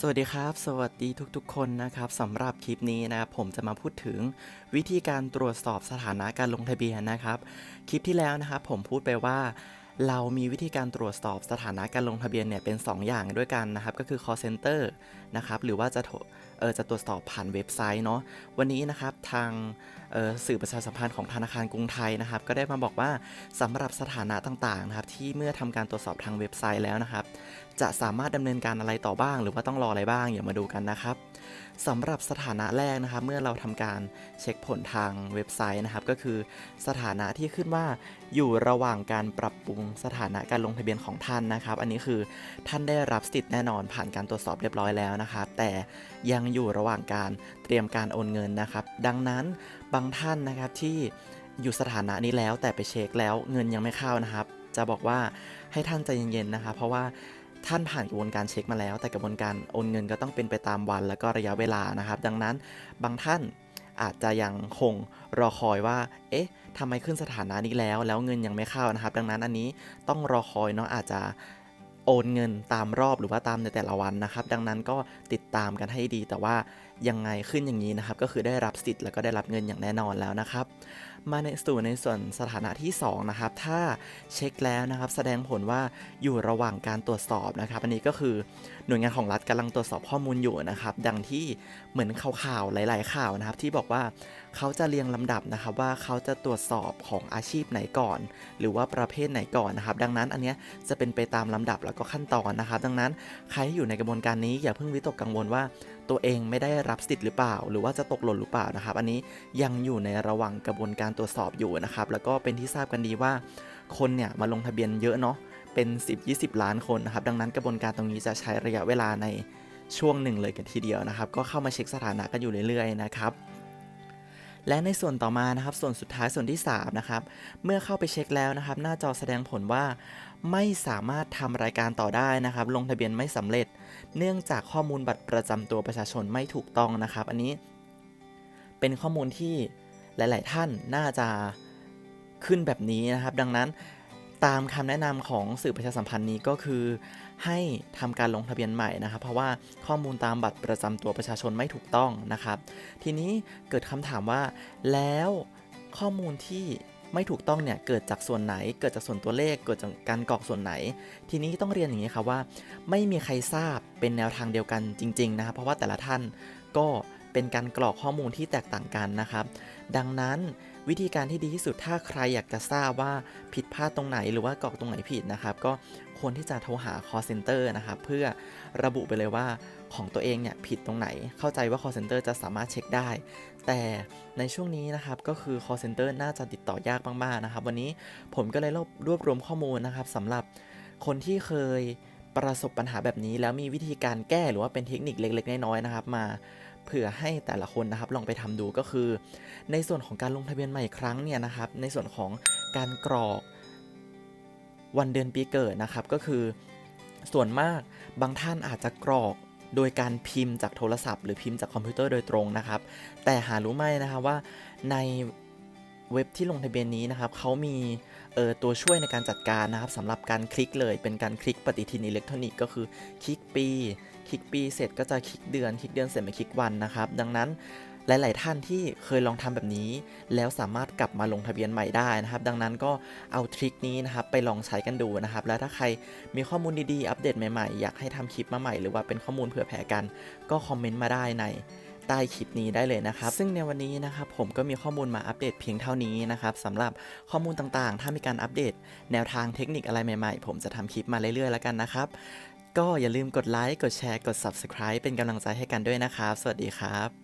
สวัสดีครับ สวัสดีทุกๆ คนนะครับสำหรับคลิปนี้นะครับผมจะมาพูดถึงวิธีการตรวจสอบสถานะการลงทะเบียนนะครับ คลิปที่แล้วนะครับผมพูดไปว่า เรามีวิธีการตรวจสอบสถานะการลงทะเบียนเนี่ยเป็น 2 อย่างด้วยกันนะครับ ก็คือ call center นะครับหรือว่าจะ ออจะตรวจสอบผ่านเว็บไซต์เนาะวันนี้นะครับทางสื่อประชาสัมพันธ์ของธนาคารกรุงไทยนะครับ ก็ได้มาบอกว่าสำหรับสถานะต่างๆนะครับ ที่เมื่อทำการตรวจสอบทางเว็บไซต์แล้วนะครับ จะสามารถดำเนินการอะไรต่อบ้าง หรือว่าต้องรออะไรบ้างอย่ามาดูกันนะครับสำหรับสถานะแรกนะครับ เมื่อเราทำการเช็คผลทางเว็บไซต์นะครับ ก็คือสถานะที่ขึ้นว่าอยู่ระหว่างการปรับปรุงสถานะการลงทะเบียนของท่านนะครับ อันนี้คือท่านได้รับสิทธิ์แน่นอนผ่านการตรวจสอบเรียบร้อยแล้วนะครับ แต่ยังอยู่ระหว่างการเตรียมการโอนเงินนะครับ ดังนั้นบางท่านนะครับที่อยู่สถานะนี้แล้วแต่ไปเช็คแล้วเงินยังไม่เข้านะครับ จะบอกว่าให้ท่านใจเย็นๆนะครับ เพราะว่าท่านผ่านกระบวนการเช็คมาแล้ว แต่กระบวนการโอนเงินก็ต้องเป็นไปตามวัน แล้วก็ระยะเวลานะครับ ดังนั้นบางท่านอาจจะยังคงรอคอยว่า เอ๊ะทำไมขึ้นสถานะนี้แล้ว แล้วเงินยังไม่เข้านะครับ ดังนั้นอันนี้ต้องรอคอยเนาะอาจจะ โอนเงินตามรอบหรือว่าตามในแต่ละวันนะครับ ดังนั้นก็ติดตามกันให้ดีแต่ว่ายังไงขึ้นอย่างนี้นะครับ ก็คือได้รับสิทธิ์แล้วก็ได้รับเงินอย่างแน่นอนแล้วนะครับ มาในสู่ในส่วนสถานะที่ 2 นะครับ ถ้าเช็คแล้วนะครับ แสดงผลว่าอยู่ระหว่างการตรวจสอบนะครับ อันนี้ก็คือหน่วยงานของรัฐกำลังตรวจสอบข้อมูลอยู่นะครับ ดังที่เหมือนข่าวๆหลาย ๆ ข่าวนะครับ ที่บอกว่าเขาจะเรียงลำดับนะครับว่าเขาจะตรวจสอบของอาชีพไหนก่อน หรือว่าประเภทไหนก่อนนะครับ ดังนั้นอันเนี้ยจะเป็นไปตามลำดับแล้วก็ขั้นตอนนะครับ ดังนั้นใครที่อยู่ในกระบวนการนี้อย่าเพิ่งวิตกกังวลว่าตัวเองไม่ได้รับสิทธิ์หรือเปล่า หรือว่าจะตกหล่นหรือเปล่านะครับ อันนี้ยังอยู่ในระหว่างกระบวนการตรวจสอบอยู่นะครับ แล้วก็เป็นที่ทราบกันดีว่า คนเนี่ยมาลงทะเบียนเยอะเนาะเป็น 10-20 ล้านคนนะครับดังนั้นกระบวนการตรงนี้จะใช้ระยะเวลาในช่วงหนึ่งเลยกันทีเดียวนะครับ ก็เข้ามาเช็คสถานะกันอยู่เรื่อยๆนะครับ และในส่วนต่อมานะครับ ส่วนสุดท้ายส่วนที่ 3 นะครับ เมื่อเข้าไปเช็คแล้วนะครับ หน้าจอแสดงผลว่าไม่สามารถทำรายการต่อได้นะครับ ลงทะเบียนไม่สำเร็จ เนื่องจากข้อมูลบัตรประจำตัวประชาชนไม่ถูกต้องนะครับ อันนี้ เป็นข้อมูลที่หลาย ๆ ท่านน่าจะขึ้นแบบนี้นะครับ ดังนั้น ตามคำแนะนำของสื่อประชาสัมพันธ์นี้ก็คือ ให้ทำการลงทะเบียนใหม่นะครับ เพราะว่าข้อมูลตามบัตรประจำตัวประชาชนไม่ถูกต้องนะครับ ทีนี้เกิดคำถามว่า แล้วข้อมูลที่ไม่ถูกต้องเนี่ยเกิดจากส่วนไหน เกิดจากส่วนตัวเลข เกิดจากการกรอกส่วนไหน ทีนี้ต้องเรียนอย่างนี้ครับว่า ไม่มีใครทราบเป็นแนวทางเดียวกันจริง ๆ นะครับ เพราะว่าแต่ละท่านก็ เป็นการกรอกข้อมูลที่แตกต่างกันนะครับ ดังนั้นวิธีการที่ดีที่สุดถ้าใครอยากจะทราบว่าผิดพลาดตรงไหนหรือว่ากรอกตรงไหนผิดนะครับ ก็ควรที่จะโทรหา call center นะครับ เพื่อระบุไปเลยว่าของตัวเองเนี่ยผิดตรงไหน เข้าใจว่า call center จะสามารถเช็คได้ แต่ในช่วงนี้นะครับก็คือ call center น่าจะติดต่อยากมากๆนะครับ วันนี้ผมก็เลยรวบรวบรวมข้อมูลนะครับสำหรับคนที่เคยประสบปัญหาแบบนี้แล้วมีวิธีการแก้หรือว่าเป็นเทคนิคเล็ก ๆ น้อยๆนะครับ มา เผื่อให้แต่ละคนนะครับลองไปทำดูก็คือ ในส่วนของการลงทะเบียนใหม่ครั้งเนี่ยนะครับ ในส่วนของการกรอกวันเดือนปีเกิดนะครับก็คือ ส่วนมากบางท่านอาจจะกรอกโดยการพิมพ์จากโทรศัพท์ หรือพิมพ์จากคอมพิวเตอร์โดยตรงนะครับ แต่หารู้ไหมนะครับว่าในเว็บที่ลงทะเบียนนี้นะครับเขามีตัวช่วยในการจัดการนะครับสำหรับการคลิกเลยเป็นการคลิกปฏิทินอิเล็กทรอนิกส์ก็คือคลิกปี คลิกปีเสร็จก็จะคลิกเดือน คลิกเดือนเสร็จมาคลิกวันนะครับ ดังนั้นหลาย ๆ ท่านที่เคยลองทำแบบนี้ แล้วสามารถกลับมาลงทะเบียนใหม่ได้นะครับ ดังนั้นก็เอาทริคนี้นะครับไปลองใช้กันดูนะครับ แล้วถ้าใครมีข้อมูลดี ๆ อัปเดตใหม่ ๆ อยากให้ทำคลิปมาใหม่หรือว่าเป็นข้อมูลเผื่อแผ่กัน ก็คอมเมนต์มาได้ในใต้คลิปนี้ได้เลยนะครับ ซึ่งในวันนี้นะครับผมก็มีข้อมูลมาอัปเดตเพียงเท่านี้นะครับสำหรับข้อมูลต่างๆ ถ้ามีการอัปเดต แนวทางเทคนิคอะไรใหม่ ๆ ผมจะทำคลิปมาเรื่อย ๆ แล้วกันนะครับ ก็อย่าลืมกดไลค์ กดแชร์ กด Subscribe เป็นกำลังใจให้กันด้วยนะครับ สวัสดีครับ